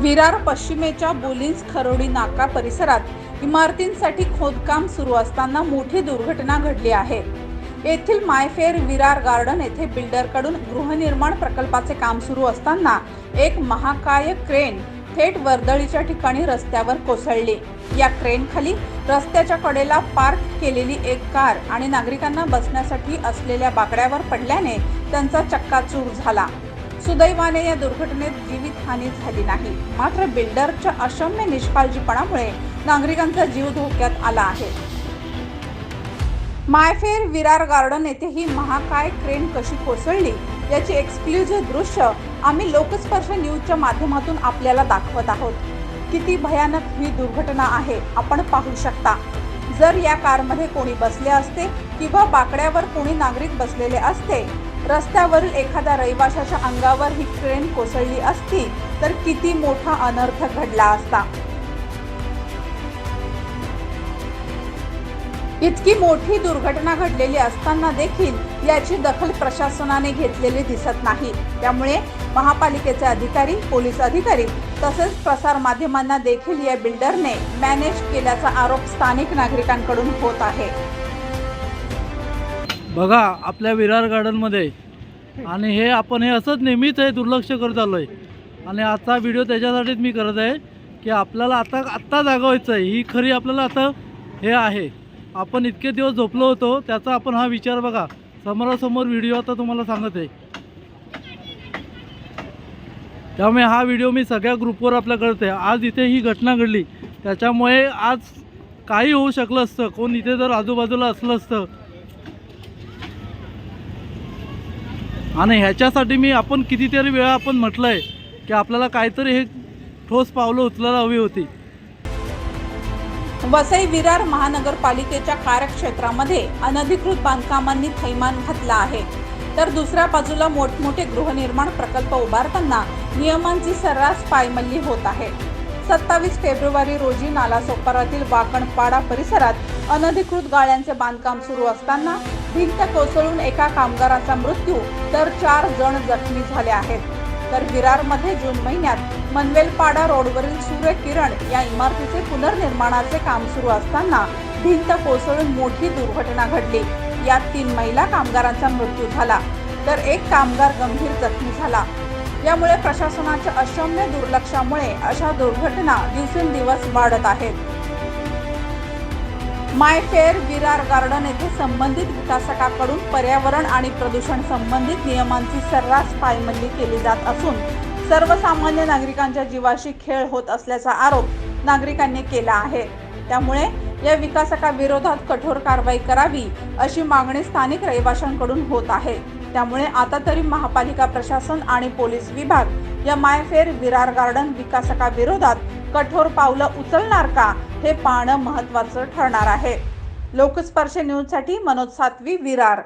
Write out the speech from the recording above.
विरार पश्चिमेच्या बोलिन्स खरोडी नाका परिसरात इमारतींसाठी खोदकाम सुरू असताना मोठी दुर्घटना घडली आहे. येथील मायफेअर विरार गार्डन येथे बिल्डरकडून गृहनिर्माण प्रकल्पाचे काम सुरू असताना एक महाकाय क्रेन थेट वर्दळीच्या ठिकाणी रस्त्यावर कोसळली. या क्रेन खाली रस्त्याच्या कडेला पार्क केलेली एक कार आणि नागरिकांना बसण्यासाठी असलेल्या बाकड्यावर पडल्याने त्यांचा चक्काचूर झाला. सुदैवाने या दुर्घटनेत जीवितहानी झाली नाही. मात्र बिल्डरच्या अशम्य निष्काळजीपणामुळे नागरिकांचा जीव धोक्यात आला आहे. मायफेर विरार गार्डन येथे ही महाकाय क्रेन कशी कोसळली याची एक्सक्लुझिव्ह दृश्य आम्ही लोकस्पर्श न्यूजच्या माध्यमातून आपल्याला दाखवत आहोत. किती भयानक ही दुर्घटना आहे आपण पाहू शकता. जर या कारमध्ये कोणी बसले असते किंवा बाकड्यावर कोणी नागरिक बसलेले असते रस्त्यावरील एखाद्या रहिवाशाच्या अंगावर ही ट्रेन कोसळली असती तर किती मोठा अनर्थ घडला असता. इतकी मोठी दुर्घटना घडलेली असताना देखील याची दखल प्रशासनाने घेतलेली दिसत नाही. त्यामुळे महापालिकेचे अधिकारी पोलीस अधिकारी तसेच प्रसार माध्यमांना देखील या बिल्डरने मॅनेज केल्याचा आरोप स्थानिक नागरिकांकडून होत आहे. बघा आपल्या विरार गार्डनमध्ये. आणि हे आपण हे असंच नेहमीच हे दुर्लक्ष करत आलो आहे आणि आजचा व्हिडिओ त्याच्यासाठीच मी करत आहे की आपल्याला आता आत्ता जागवायचं आहे. ही खरी आपल्याला आता हे आहे. आपण इतके दिवस झोपलो होतो त्याचा आपण हा विचार बघा. समोरासमोर व्हिडिओ आता तुम्हाला सांगत आहे. त्यामुळे हा व्हिडिओ मी सगळ्या ग्रुपवर आपल्या करते आज इथे ही घटना घडली. त्याच्यामुळे आज काही होऊ शकलं असतं. कोण इथे जर आजूबाजूला असलं असतं आणि ह्याच्यासाठी मी आपण कितीतरी वेळा आपण म्हटलं आहे की आपल्याला काहीतरी हे ठोस पावलं उचलायला हवी होती. वसई विरार महानगरपालिकेच्या कार्यक्षेत्रामध्ये अनधिकृत बांधकामांनी थैमान घातला आहे. तर दुसऱ्या बाजूला मोठमोठे गृहनिर्माण प्रकल्प उभारताना नियमांची सर्रास पायमल्ली होत आहे. सत्तावीस फेब्रुवारी रोजी नालासोपारातील वाकणपाडा परिसरात अनधिकृत गाळ्यांचे बांधकाम सुरू असताना भिंत कोसळून एका कामगाराचा मृत्यू तर चार जण जखमी झाले आहेत. तर विरारमध्ये जून महिन्यात मनवेलपाडा रोडवरील सूर्य किरण या इमारतीचे पुनर्निर्माणाचे काम सुरू असताना भिंत कोसळून मोठी दुर्घटना घडली. यात तीन महिला कामगारांचा मृत्यू झाला. तर एक कामगार गंभीर जखमी झाला. यामुळे प्रशासनाच्या अशम्य दुर्लक्षामुळे अशा दुर्घटना दिवसेंदिवस वाढत आहेत. मायफेअर विरार गार्डन येथे संबंधित विकासकाकडून पर्यावरण आणि प्रदूषण संबंधित नियमांची सर्रास पायमल्ली केली जात असून सर्वसामान्य नागरिकांच्या जीवाशी खेळ होत असल्याचा आरोप नागरिकांनी केला आहे. त्यामुळे या विकासकाविरोधात कठोर कारवाई करावी अशी मागणी स्थानिक रहिवाशांकडून होत आहे. त्यामुळे आता तरी महापालिका प्रशासन आणि पोलीस विभाग या मायफेर विरार गार्डन विकासकाविरोधात कठोर पावलं उचलणार का हे पाहणं महत्त्वाचं ठरणार आहे. लोकस्पर्श न्यूजसाठी मनोज सातवी विरार.